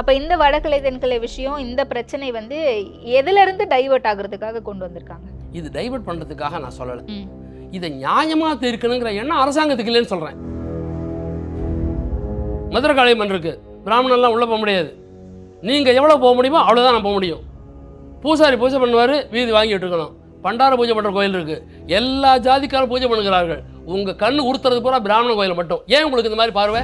அப்ப இந்த வடகிழை தென்கிழை விஷயம் இந்த பிரச்சனை வந்து எதுல இருந்து டைவர்ட் ஆகுறதுக்காக கொண்டு வந்திருக்காங்க? இது டைவர்ட் பண்ணுறதுக்காக நான் சொல்லலை. இதை நியாயமாக தீர்க்கணுங்கிற எண்ணம் அரசாங்கத்துக்கு இல்லைன்னு சொல்கிறேன் மதுரை காளி மண் இருக்கு. பிராமணன்லாம் உள்ளே போக முடியாது. நீங்கள் எவ்வளோ போக முடியுமோ அவ்வளோதான் நான் போக முடியும். பூசாரி பூஜை பண்ணுவார் வீதி வாங்கிட்டு இருக்கணும். பண்டார பூஜை பண்ணுற கோயில் இருக்குது எல்லா ஜாதிக்காரும் பூஜை பண்ணுகிறார்கள். உங்கள் கண்ணு உறுத்துறது பூரா பிராமண கோயில் மட்டும். ஏன் உங்களுக்கு இந்த மாதிரி பார்வை?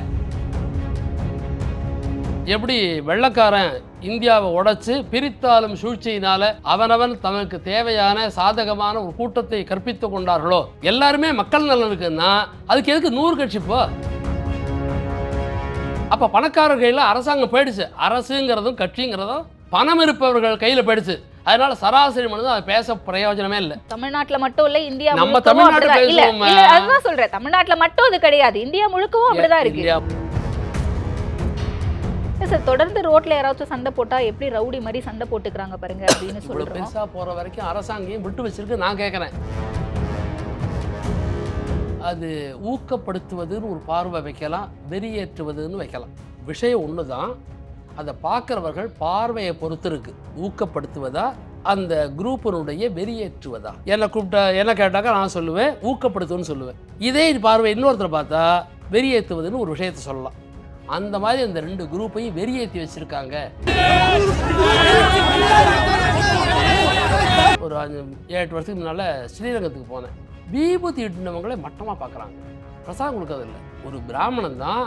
எப்படி வெள்ளக்காரன் இந்தியாவை உடைச்சு பிரித்தாலும் சூழ்ச்சியினால அவனவன் தனக்கு தேவையான சாதகமான ஒரு கூட்டத்தை கற்பித்து கொண்டார்களோ? எல்லாருமே மக்கள் நலன் இருக்குன்னா அதுக்கு எதுக்கு நூறு கட்சி இப்போ அப்ப பணக்காரர் கையில் அரசாங்கம் போயிடுச்சு. அரசுங்கிறதும் கட்சிங்கிறதும் பணம் இருப்பவர்கள் கையில் போயிடுச்சு. அதனால சராசரி மனிதன் அதை பேச பிரயோஜனமே இல்லை. தமிழ்நாட்டுல மட்டும் இல்ல இந்தியா நம்ம முழுக்கவும் தமிழ்நாடு அப்படிதான். இல்ல அதுதான் சொல்றேன். தமிழ்நாட்டுல மட்டும் அது கிடையாது. இந்தியா முழுக்கவும் அப்படிதான் இருக்கு. சார் தொடர்ந்து ரோட்ல யாராச்சும் சண்டை போட்டா எப்படி ரவுடி மாதிரி சண்டை போட்டுக்கிறாங்க பாருங்க அப்படின்னு சொல்றோம். பெருசா போற வரைக்கும் அரசாங்கம் விட்டு வச்சிருக்கு நான் கேட்குறேன் அது ஊக்கப்படுத்துவதுன்னு ஒரு பார்வை வைக்கலாம் வெறியேற்றுவதுன்னு வைக்கலாம். விஷயம் ஒன்று தான் அதை பார்க்குறவர்கள் பார்வையை பொறுத்து இருக்கு. ஊக்கப்படுத்துவதா அந்த குரூப்பினுடைய வெறியேற்றுவதா என்னை கூப்பிட்டா என்ன கேட்டாக்கா நான் சொல்லுவேன் ஊக்கப்படுத்துவேன்னு சொல்லுவேன். இதே பார்வை இன்னொருத்தரை பார்த்தா வெறியேற்றுவதுன்னு ஒரு விஷயத்தை சொல்லலாம். அந்த மாதிரி அந்த ரெண்டு குரூப்பையும் வெறியேற்றி வச்சிருக்காங்க. ஒரு அஞ்சு ஏழு வருஷத்துக்கு முன்னால் ஸ்ரீரங்கத்துக்கு போனேன். விபூதி இட்டினவங்களே மட்டமாக பார்க்குறாங்க பிரசாதம் கொடுக்கறதில்ல ஒரு பிராமணன் தான்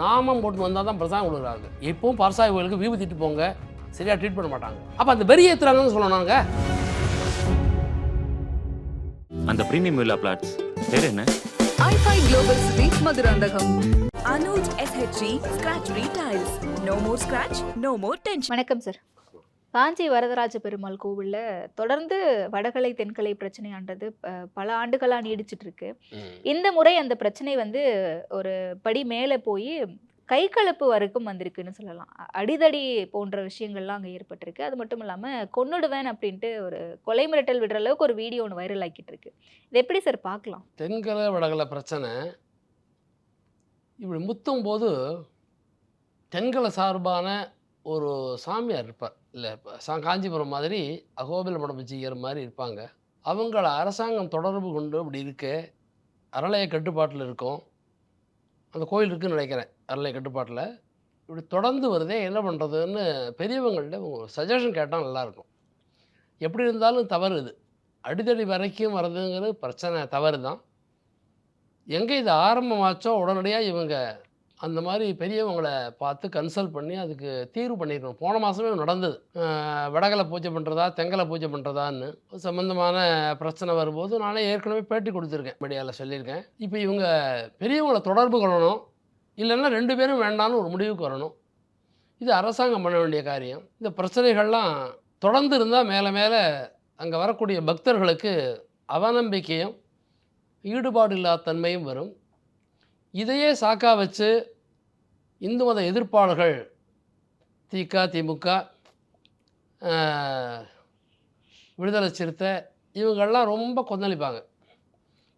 நாமம் போட்டு வந்தால் தான் பிரசாதம் கொடுக்குறாங்க. எப்பவும் பரசாய கோயிலுக்கு விபூதி இட்டு போங்க. சரியாக ட்ரீட் பண்ண மாட்டாங்க. அப்போ அந்த வெறி ஏற்றுறாங்கன்னு சொல்லணுங்க அந்த பிரீமியம் வில்லா பிளாட்ஸ் பேர் என்ன? I5 Global City, Madurandaகம். Anuj SHG Scratch Free Tiles. No more scratch, no more tension. வணக்கம் சார் காஞ்சி வரதராஜ பெருமாள் கோவில்ல தொடர்ந்து வடகலை தென்கலை பிரச்சனையான்றது பல ஆண்டுகளா நீடிச்சிட்டு இருக்கு இந்த முறை அந்த பிரச்சனை வந்து ஒரு படி மேலே போய் கை கலப்பு வரைக்கும் வந்திருக்குன்னு சொல்லலாம். அடிதடி போன்ற விஷயங்கள்லாம் அங்கே ஏற்பட்டிருக்கு. அது மட்டும் இல்லாமல் கொன்னுடுவேன் அப்படின்ட்டு ஒரு கொலை மிரட்டல் விடுற அளவுக்கு ஒரு வீடியோ ஒன்று வைரல் ஆக்கிட்டு இருக்கு இது எப்படி சார் பார்க்கலாம்? தென்கலை வடகலை பிரச்சனை இப்படி முத்தும் போது தென்கலை சார்பான ஒரு சாமியார் இருப்பார். இல்லை இப்போ சா காஞ்சிபுரம் மாதிரி அகோபில மடமச்சியர் மாதிரி இருப்பாங்க. அவங்கள அரசாங்கம் தொடர்பு கொண்டு இப்படி இருக்க. அரளைய கட்டுப்பாட்டில் இருக்கும். அந்த கோயில் இருக்குன்னு நினைக்கிறேன் அரளைய கட்டுப்பாட்டில். இப்படி தொடர்ந்து வருதே என்ன பண்ணுறதுன்னு பெரியவங்கள்ட்ட சஜஷன் கேட்டால் நல்லாயிருக்கும். எப்படி இருந்தாலும் தவறு இது. அடிதடி வரைக்கும் வர்றதுங்கிறது பிரச்சனை தவறு தான் எங்கே இது ஆரம்பமாச்சோ உடனடியாக இவங்க அந்த மாதிரி பெரியவங்களை பார்த்து கன்சல்ட் பண்ணி அதுக்கு தீர்வு பண்ணியிருக்கணும் போன மாதமே நடந்தது. வடகலை பூஜை பண்ணுறதா தெங்கலை பூஜை பண்ணுறதான்னு சம்மந்தமான பிரச்சனை வரும்போது நானே ஏற்கனவே பேட்டி கொடுத்துருக்கேன். மீடியாவில் சொல்லியிருக்கேன். இப்போ இவங்க பெரியவங்களை தொடர்பு கொள்ளணும் இல்லைன்னா ரெண்டு பேரும் வேண்டாம்னு ஒரு முடிவுக்கு வரணும். இது அரசாங்கம் பண்ண வேண்டிய காரியம். இந்த பிரச்சனைகள்லாம் தொடர்ந்து இருந்தால் மேலே மேலே அங்கே வரக்கூடிய பக்தர்களுக்கு அவநம்பிக்கையும் ஈடுபாடு இல்லாத தன்மையும் வரும். இதையே சாக்கா வச்சு இந்து மத எதிர்ப்பாளர்கள் திக திமுக விடுதலை சிறுத்தை இவங்கள்லாம் ரொம்ப கொந்தளிப்பாங்க.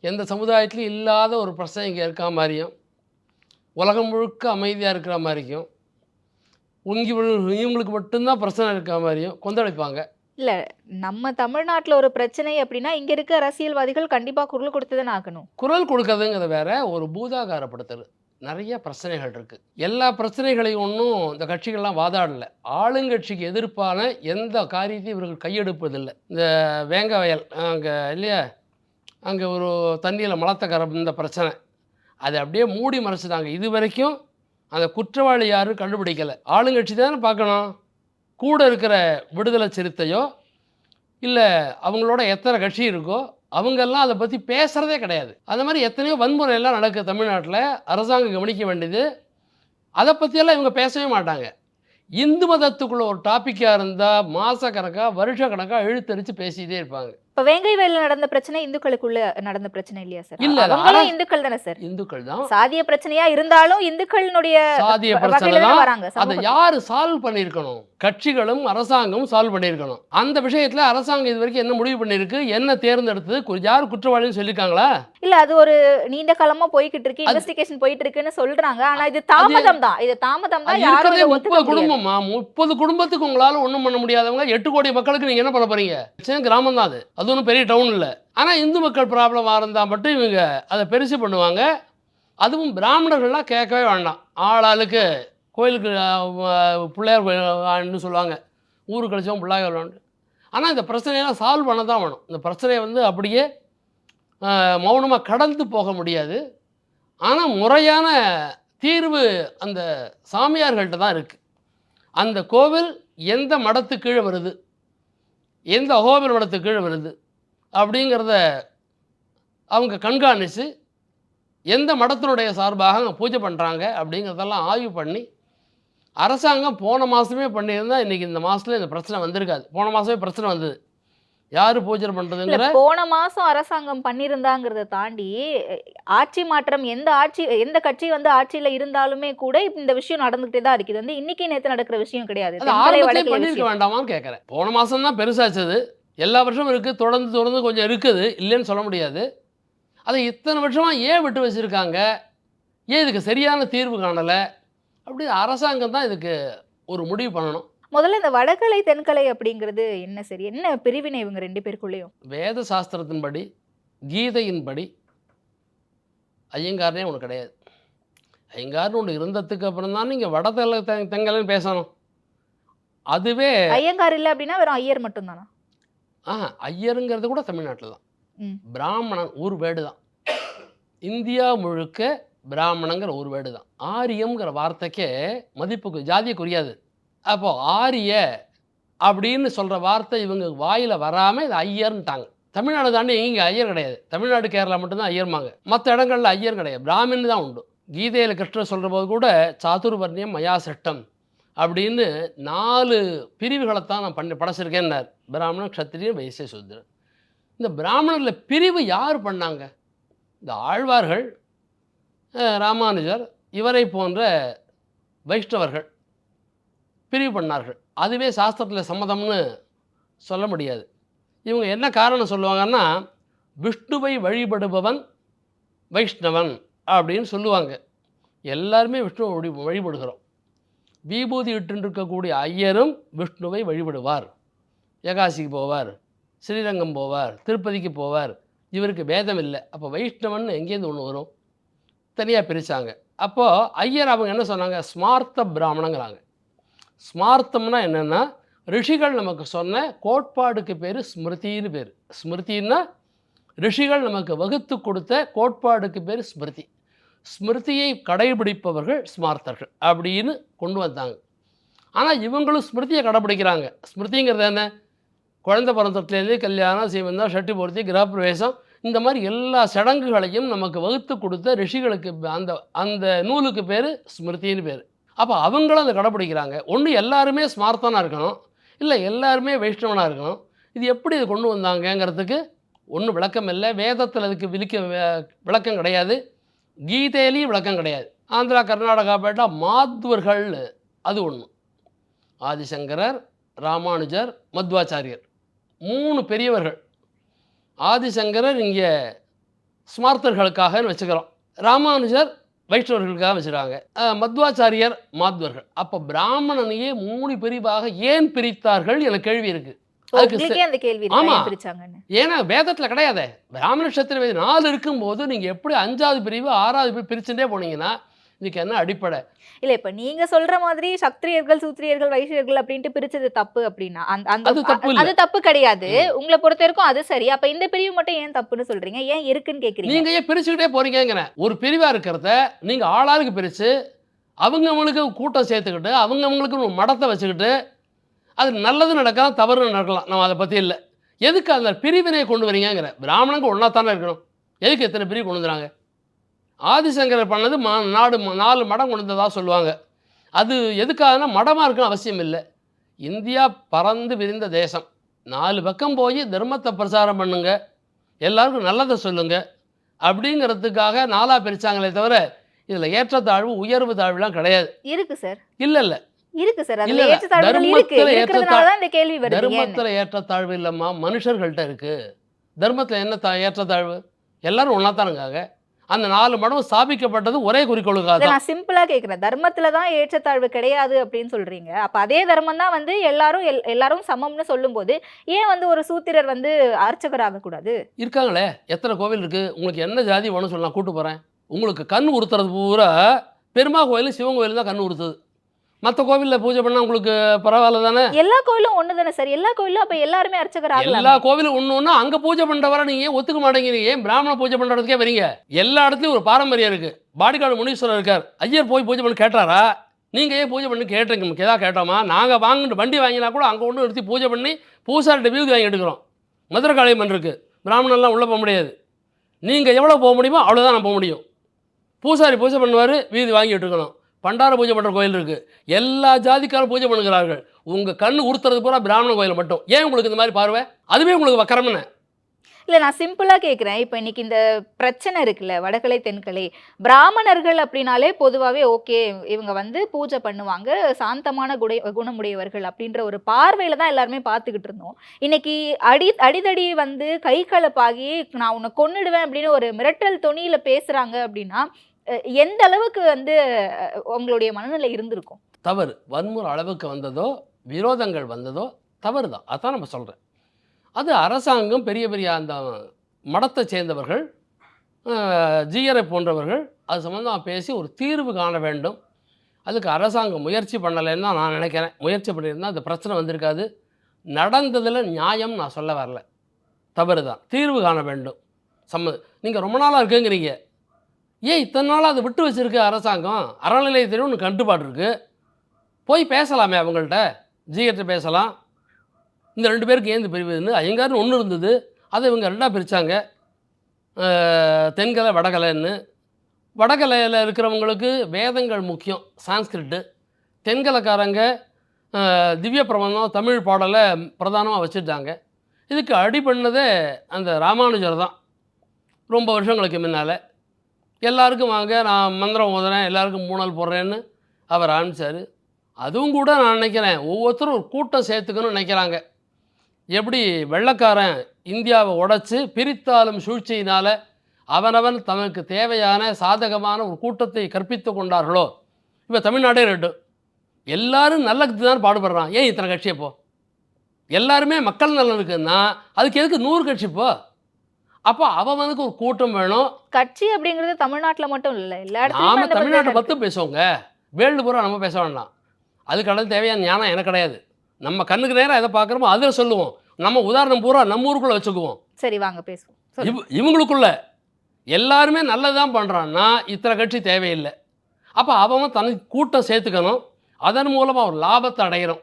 எந்த சமுதாயத்துலையும் இல்லாத ஒரு பிரச்சனை இங்கே இருக்கா மாதிரியும் உலகம் முழுக்க அமைதியாக இருக்கிற மாதிரியும் உங்கி இவங்களுக்கு மட்டும்தான் பிரச்சனை இருக்கா மாதிரியும் கொந்தளிப்பாங்க. இல்லை நம்ம தமிழ்நாட்டில் ஒரு பிரச்சனை அப்படின்னா இங்கே இருக்க அரசியல்வாதிகள் கண்டிப்பாக குரல் கொடுத்து தானே ஆகணும். குரல் கொடுக்கறதுங்கிறது வேற ஒரு பூதாகாரப்படுத்துறது. நிறைய பிரச்சனைகள் இருக்குது எல்லா பிரச்சனைகளையும் ஒன்றும் இந்த கட்சிகள்லாம் வாதாடல. ஆளுங்கட்சிக்கு எதிர்ப்பான எந்த காரியத்தையும் இவர்கள் கையெடுப்பதில்லை. இந்த வேங்க வயல் அங்கே இல்லையா? அங்கே ஒரு தண்ணியில் மலத்த கரம் இந்த பிரச்சனை. அதை அப்படியே மூடி மறைச்சிட்டாங்க. இது வரைக்கும் அந்த குற்றவாளி யாரும் கண்டுபிடிக்கலை. ஆளுங்கட்சி தானே பார்க்கணும். கூட இருக்கிற விடுதலை சிறுத்தையோ இல்லை அவங்களோட எத்தனை கட்சி இருக்கோ அவங்கெல்லாம் அதை பற்றி பேசுகிறதே கிடையாது. அந்த மாதிரி எத்தனையோ வன்முறை எல்லாம் நடக்குது தமிழ்நாட்டில். அரசாங்கம் கவனிக்க வேண்டியது. அதை பற்றியெல்லாம் இவங்க பேசவே மாட்டாங்க. இந்து மதத்துக்குள்ள ஒரு டாப்பிக்காக இருந்தால் மாத கணக்காக இழுத்தரித்து கணக்காக பேசிக்கிட்டே இருப்பாங்க. இப்ப வேங்கை வயல்ல நடந்த பிரச்சனை இந்துக்களுக்குள்ள நடந்த பிரச்சனை இல்லையா சார்? இல்ல, அவங்களும் இந்துக்கள் தானே சார்? இந்துக்கள் தான். சாதிய பிரச்சனையா இருந்தாலும் இந்துக்களினுடைய சாதிய பிரச்சனை வராங்க அதை யாரு சால்வ் பண்ணியிருக்கணும்? கட்சிகளும் அரசாங்கமும் சால்வ் பண்ணியிருக்கணும். அந்த விஷயத்துல அரசாங்கம் இது வரைக்கும் என்ன முடிவு பண்ணியிருக்கு? என்ன தேர்ந்தெடுத்தது? யார் குற்றவாளின்னு சொல்லியிருக்காங்களா? இல்ல அது ஒரு நீண்ட காலமா போய்கிட்டு இருக்கு இன்வெஸ்டிகேஷன் போயிட்டு இருக்குன்னு சொல்றாங்க. ஆனா இது தாமதம் தான். இது தாமதம் தான் யாரும் முப்பது. குடும்பமா? முப்பது குடும்பத்துக்கு உங்களால ஒண்ணும் பண்ண முடியாதவங்க எட்டு கோடி மக்களுக்கு நீங்க என்ன பண்ண போறீங்க? கிராமம் தான் அது. அது ஒன்றும் பெரிய டவுன் இல்லை. ஆனால் இந்து மக்கள் ப்ராப்ளமாக இருந்தால் மட்டும் இவங்க அதை பெருசு பண்ணுவாங்க. அதுவும் பிராமணர்கள்லாம் கேட்கவே வேண்டாம். ஆளாளுக்கு கோயிலுக்கு பிள்ளையார் கோயில்னு சொல்லுவாங்க. ஊருக்கு கழிச்சவன் பிள்ளையார் விளாண்டு ஆனால் இந்த பிரச்சனையெல்லாம் சால்வ் பண்ண தான் வேணும். இந்த பிரச்சனையை வந்து அப்படியே மௌனமாக கடந்து போக முடியாது. ஆனால் முறையான தீர்வு அந்த சாமியார்கள்ட்ட தான் இருக்குது அந்த கோவில் எந்த மடத்து கீழே வருது? எந்த அகோபில் மடத்துக்கு கீழே வருது அப்படிங்கிறத அவங்க கண்காணித்து எந்த மடத்தினுடைய சார்பாக அங்கே பூஜை பண்ணுறாங்க அப்படிங்கிறதெல்லாம் ஆய்வு பண்ணி அரசாங்கம் போன மாதமே பண்ணியிருந்தால் இன்றைக்கி இந்த மாதத்துல இந்த பிரச்சனை வந்திருக்காது. போன மாதமே பிரச்சனை வந்தது. யார் பூஜை இல்ல பண்ணுறதுங்கிற போன மாசம் அரசாங்கம் பண்ணியிருந்தாங்கிறத தாண்டி ஆட்சி மாற்றம் எந்த ஆட்சி எந்த கட்சி வந்து ஆட்சியில இருந்தாலுமே கூட இந்த விஷயம் நடந்துகிட்டே தான் இருக்குது. வந்து இன்னைக்கு நேத்து நடக்கிற விஷயம் கிடையாது. விஷயம். வேண்டாமான்னு கேட்குறேன் போன மாதம் தான் பெருசாச்சது. எல்லா வருஷமும் இருக்குது தொடர்ந்து தொடர்ந்து கொஞ்சம் இருக்குது. இல்லைன்னு சொல்ல முடியாது. அதை இத்தனை வருஷமாக ஏன் விட்டு வச்சுருக்காங்க? ஏன் இதுக்கு சரியான தீர்வு காணலை? அப்படி அரசாங்கம் தான் இதுக்கு ஒரு முடிவு பண்ணணும். முதல்ல இந்த வடகலை தென்கலை அப்படிங்கிறது என்ன சரி? என்ன பிரிவினை இவங்க ரெண்டு பேருக்குள்ளேயும்? வேத சாஸ்திரத்தின்படி கீதையின்படி ஐயங்காரனே ஒன்று கிடையாது. ஐயங்கார்னு ஒன்று இருந்ததுக்கு அப்புறம் தான் நீங்கள் வட தெல்ல தெ- தெங்கலன்னு பேசணும். அதுவே ஐயங்கார் இல்ல அப்படின்னா வெறும் ஐயர் மட்டும்தானா? ஆ ஐயருங்கிறது கூட தமிழ்நாட்டில் தான். பிராமணன் ஒரு வேர்டு தான். இந்தியா முழுக்க பிராமணங்கிற ஒரு வேர்டு தான். ஆரியம்ங்கிற வார்த்தைக்கே மதிப்புக்கு ஜாதியை குறியாது. அப்போ ஆரிய அப்படின்னு சொல்கிற வார்த்தை இவங்க வாயில் வராமல் இது ஐயர்ன்ட்டாங்க. தமிழ்நாடு தாண்டி இங்கே ஐயர் கிடையாது. தமிழ்நாடு கேரளா மட்டும்தான் ஐயர்மாங்க மற்ற இடங்களில் ஐயர் கிடையாது. பிராமின் தான் உண்டு. கீதையில் கிருஷ்ணர் சொல்கிற போது கூட சாதுர்வர்ணியம் மயா சட்டம் அப்படின்னு நாலு பிரிவுகளைத்தான் நான் பண்ணி படைச்சிருக்கேன்னார். பிராமணன் க்ஷத்திரியன் வைசிய சூத்திரன் இந்த பிராமணரில் பிரிவு யார் பண்ணாங்க? இந்த ஆழ்வார்கள் ராமானுஜர் இவரை போன்ற வைஷ்ணவர்கள். பிரிவு பண்ணார்கள். அதுவே சாஸ்திரத்தில் சம்மதம்னு சொல்ல முடியாது. இவங்க என்ன காரணம் சொல்லுவாங்கன்னா விஷ்ணுவை வழிபடுபவன் வைஷ்ணவன் அப்படின்னு சொல்லுவாங்க. எல்லாருமே விஷ்ணுவை வழி வழிபடுகிறோம். விபூதி இட்டுருக்கக்கூடிய ஐயரும் விஷ்ணுவை வழிபடுவார். ஏகாசிக்கு போவார் ஸ்ரீரங்கம் போவார் திருப்பதிக்கு போவார். இவருக்கு வேதம் இல்லை. அப்போ வைஷ்ணவன் எங்கேருந்து ஒன்று வரும்? தனியாக பிரித்தாங்க அப்போது ஐயர் அவங்க என்ன சொன்னாங்க? ஸ்மார்த்த பிராமணங்கிறாங்க. ஸ்மார்த்தம்னா என்னென்னா ரிஷிகள் நமக்கு சொன்ன கோட்பாடுக்கு பேர் ஸ்மிருதின்னு பேர். ஸ்மிருதின்னா ரிஷிகள் நமக்கு வகுத்து கொடுத்த கோட்பாடுக்கு பேர் ஸ்மிருதி. ஸ்மிருதியை கடைபிடிப்பவர்கள் ஸ்மார்த்தர்கள் அப்படின்னு கொண்டு வந்தாங்க. ஆனால் இவங்களும் ஸ்மிருதியை கடைபிடிக்கிறாங்க. ஸ்மிருதிங்கிறது என்ன? குழந்தை பிறந்தத்துலேருந்து கல்யாணம் சீமந்தம் ஷட்டி பூர்த்தி கிரகப்பிரவேசம். இந்த மாதிரி எல்லா சடங்குகளையும் நமக்கு வகுத்து கொடுத்த ரிஷிகளுக்கு அந்த அந்த நூலுக்கு பேர் ஸ்மிருதின்னு பேர். அப்போ அவங்களும் அதை கடைப்பிடிக்கிறாங்க. ஒன்று எல்லாருமே ஸ்மார்த்தனாக இருக்கணும். இல்லை எல்லாருமே வைஷ்ணவனாக இருக்கணும். இது எப்படி இது கொண்டு வந்தாங்கங்கிறதுக்கு ஒன்றும் விளக்கம் இல்லை. வேதத்தில் அதுக்கு விழிக்க விளக்கம் கிடையாது. கீதையிலையும் விளக்கம் கிடையாது. ஆந்திரா கர்நாடகா போயிட்டா மாத்வர்கள் அது ஒன்று ஆதிசங்கரர் ராமானுஜர் மத்வாச்சாரியர். மூணு பெரியவர்கள். ஆதிசங்கரர் இங்கே ஸ்மார்த்தர்களுக்காக வச்சுக்கிறோம். ராமானுஜர் வைஷ்ணவர்களுக்காக வச்சுருக்காங்க. மத்வாச்சாரியர் மாத்வர்கள். அப்போ பிராமணனையே மூணு பிரிவாக ஏன் பிரித்தார்கள் என கேள்வி இருக்கா? ஏன்னா வேதத்தில் கிடையாதே. பிராமண சத்திர நாலு இருக்கும்போது நீங்கள் எப்படி அஞ்சாவது பிரிவு ஆறாவது பிரிவு பிரிச்சுட்டே போனீங்கன்னா இதுக்கு என்ன அடிப்படை? இல்ல இப்ப நீங்க சொல்ற மாதிரி சத்திரியர்கள் சூத்திரியர்கள் வைசியர்கள் அப்படின்ட்டு பிரிச்சது தப்பு அப்படின்னா அந்த அந்த அது தப்பு இல்ல. அது தப்பு கிடையாது. உங்களை பொறுத்த வரைக்கும் அது சரி. அப்ப இந்த பிரிவு மட்டும் ஏன் தப்புன்னு சொல்றீங்க? ஏன் இருக்குன்னு கேக்குறீங்க? நீங்க ஏன் பிரிச்சுக்கிட்டே போறீங்கிறேன் ஒரு பிரிவா இருக்கிறத நீங்க ஆளாளுக்கு பிரிச்சு அவங்கவங்களுக்கு கூட்டம் சேர்த்துக்கிட்டு அவங்கவங்களுக்கு மடத்தை வச்சுக்கிட்டு அது நல்லது நடக்கலாம் தவறு நடக்கலாம். நம்ம அதை பத்தி இல்லை. எதுக்கு அந்த பிரிவினை கொண்டு வரீங்கங்கிற? பிராமணங்க ஒன்றா தானே இருக்கணும். எதுக்கு எத்தனை பிரிவு கொண்டு வந்துறாங்க ஆதிசங்கரர் பண்ணது மா நாடு நாலு மடம் கொண்டு வந்ததா சொல்லுவாங்க. அது எதுக்காகனா மடமாக இருக்கணும் அவசியம் இல்லை. இந்தியா பறந்து விரிந்த தேசம். நாலு பக்கம் போய் தர்மத்தை பிரச்சாரம் பண்ணுங்க. எல்லாருக்கும் நல்லதை சொல்லுங்க. அப்படிங்கிறதுக்காக நாலா பிரிச்சாங்களே தவிர இதில் ஏற்றத்தாழ்வு உயர்வு தாழ்வுலாம் கிடையாது. இருக்கு சார். இல்லை இல்லை. இருக்கு சார். அதுல இல்ல. ஏற்றத்தாழ்வுகள் இருக்கு. தர்மத்துல ஏற்றத்தாழ்வு இல்லைம்மா மனுஷர்கள்ட்ட இருக்கு. தர்மத்தில் என்ன தா ஏற்றத்தாழ்வு எல்லாரும் ஒன்றா தானுங்காக அந்த நாலு மடம் ஸ்தாபிக்கப்பட்டது ஒரே குறிக்கோளுக்காக நான் சிம்பிளா கேக்குறேன். தர்மத்துல தான் ஏற்றத்தாழ்வு கிடையாது அப்படின்னு சொல்றீங்க. அப்ப அதே தர்மம் தான் வந்து எல்லாரும் எல்- எல்லாரும் சமம்னு சொல்லும்போது ஏன் வந்து ஒரு சூத்திரர் வந்து அர்ச்சகர் ஆகக்கூடாது? இருக்காங்களே. எத்தனை கோவில் இருக்கு? உங்களுக்கு என்ன ஜாதி வேணும் சொல்லி நான் கூட்டு போகிறேன் உங்களுக்கு கண் உறுத்துறது பூரா பெருமா கோயில் சிவன் கோயில் தான் கண் உறுத்துது. மற்ற கோவிலில் பூஜை பண்ணால் உங்களுக்கு பரவாயில்ல தானே? எல்லா கோயிலும் ஒண்ணு தானே சார். எல்லா கோயிலும் அப்ப எல்லாருமே அர்ச்சகர் எல்லா ஆகலாம் கோவிலும் ஒன்று ஒன்று அங்கே பூஜை பண்ணுறவரை நீங்கள் ஏன் ஒத்துக்க மாட்டேங்கிறீங்க? ஏன் பிராமண பூஜை பண்ணுறதுக்கே வரீங்க? எல்லா இடத்துலையும் ஒரு பாரம்பரியம் இருக்குது பாடிக்காடு முனீஸ்வரர் இருக்கார். ஐயர் போய் பூஜை பண்ணி கேட்டாரா? நீங்கள் ஏன் பூஜை பண்ணி கேட்டீங்க? நமக்கு எதாவது கேட்டோமா? நாங்கள் வாங்கிட்டு வண்டி வாங்கினா கூட அங்கே ஒன்று நிறுத்தி பூஜை பண்ணி பூசாரிட்ட வியூதி வாங்கி எடுக்கிறோம். மதுரை காளியம்மன் இருக்குது பிராமணன்லாம் உள்ளே போக முடியாது. நீங்கள் எவ்வளோ போக முடியுமோ அவ்வளோதான் நான் போக முடியும். பூசாரி பூஜை பண்ணுவார் வீதி வாங்கி எடுக்கணும். பண்டார பூஜை பண்ணுற கோயில் இருக்குது எல்லா ஜாதிக்காரும் பூஜை பண்ணுகிறார்கள். உங்கள் கண் உறுத்துறது பூரா பிராமண கோயில் மட்டும். ஏன் உங்களுக்கு இந்த மாதிரி பார்வை? அதுவே உங்களுக்கு வக்கரம்னு இல்லை நான் சிம்பிளாக கேட்குறேன் இப்போ இன்னைக்கு இந்த பிரச்சனை இருக்குல்ல வடகலை தென்கலை. பிராமணர்கள் அப்படின்னாலே பொதுவாகவே ஓகே இவங்க வந்து பூஜை பண்ணுவாங்க. சாந்தமான குடை குணமுடையவர்கள் அப்படின்ற ஒரு பார்வையில் தான் எல்லாருமே பார்த்துக்கிட்டு இருந்தோம். இன்னைக்கு அடி அடிதடி வந்து கை கலப்பாகி நான் உன்னை கொன்னுடுவேன் அப்படின்னு ஒரு மிரட்டல் துணியில் பேசுகிறாங்க அப்படின்னா எந்த அளவுக்கு வந்து உங்களுடைய மனநிலை இருந்திருக்கும்? தவறு. வன்முறை அளவுக்கு வந்ததோ விரோதங்கள் வந்ததோ தவறு தான் அதான் நம்ம சொல்கிறேன் அது அரசாங்கம் பெரிய பெரிய அந்த மடத்தை சேர்ந்தவர்கள் ஜிஆர்ஐ போன்றவர்கள் அது சம்மந்தமாக பேசி ஒரு தீர்வு காண வேண்டும். அதுக்கு அரசாங்கம் முயற்சி பண்ணலைன்னு தான் நான் நினைக்கிறேன். முயற்சி பண்ணியிருந்தால் அந்த பிரச்சனை வந்திருக்காது. நடந்ததில் நியாயம் நான் சொல்ல வரல. தவறு தான் தீர்வு காண வேண்டும். சம்ம நீங்கள் ரொம்ப நாளாக இருக்குங்கிறீங்க. ஏன் இத்தனை நாளாக அதை விட்டு வச்சுருக்கு அரசாங்கம்? அறநிலையத்திலும் ஒன்று கட்டுப்பாடு இருக்குது போய் பேசலாமே அவங்கள்ட்ட. ஜிஹெட்டை பேசலாம். இந்த ரெண்டு பேருக்கு ஏந்து பிரிவுன்னு ஐயங்கார்னு ஒன்று இருந்தது. அதை இவங்க ரெண்டாக பிரித்தாங்க தென்கலை வடகலைன்னு. வடகலையில் இருக்கிறவங்களுக்கு வேதங்கள் முக்கியம் சான்ஸ்கிரிட்டு. தென்கலைக்காரங்க திவ்ய பிரபந்தம் தமிழ் பாடலை பிரதானமாக வச்சுட்டாங்க இதுக்கு அடி பண்ணதே அந்த ராமானுஜர் தான். ரொம்ப வருஷங்களுக்கு முன்னால். எல்லாருக்கும் வாங்க நான் மந்திரம் ஓதுறேன் எல்லாருக்கும் மூணல் போடுறேன்னு அவர் ஆரம்பித்தார் அதுவும் கூட நான் நினைக்கிறேன் ஒவ்வொருத்தரும் ஒரு கூட்டம் சேர்த்துக்கணும்னு நினைக்கிறாங்க. எப்படி வெள்ளைக்காரன் இந்தியாவை உடைச்சி பிரித்தாலும் சூழ்ச்சியினால் அவனவன் தனக்கு தேவையான சாதகமான ஒரு கூட்டத்தை கற்பித்து கொண்டார்களோ? இப்போ தமிழ்நாடே ரெண்டு எல்லாரும் நல்லதுக்கு தான் பாடுபடுறான். ஏன் இத்தனை கட்சி இப்போ எல்லாருமே மக்கள் நலன் இருக்குன்னா அதுக்கு எதுக்கு நூறு கட்சி இப்போ? அப்போ அவனுக்கு ஒரு கூட்டம் வேணும். கட்சி அப்படிங்கிறது தமிழ்நாட்டுல மட்டும் இல்ல எல்லா நாம தமிழ்நாட்டை பற்றி பேசுவோங்க. வேர்ல்டு பூரா நம்ம பேச வேண்டாம். அதுக்கடல் தேவையான ஞானம் எனக்கு கிடையாது. நம்ம கண்ணுக்கு நேரம் எதை பார்க்குறோமோ அதில் சொல்லுவோம். நம்ம உதாரணம் பூரா நம்ம ஊருக்குள்ளே வச்சுக்குவோம். சரி வாங்க பேசுவோம். இவ் இவங்களுக்குள்ள எல்லாருமே நல்லதான் பண்ணுறான்னா இத்தனை கட்சி தேவையில்லை. அப்போ அவன் தனக்கு கூட்டம் சேர்த்துக்கணும். அதன் மூலமாக ஒரு லாபத்தை அடையணும்.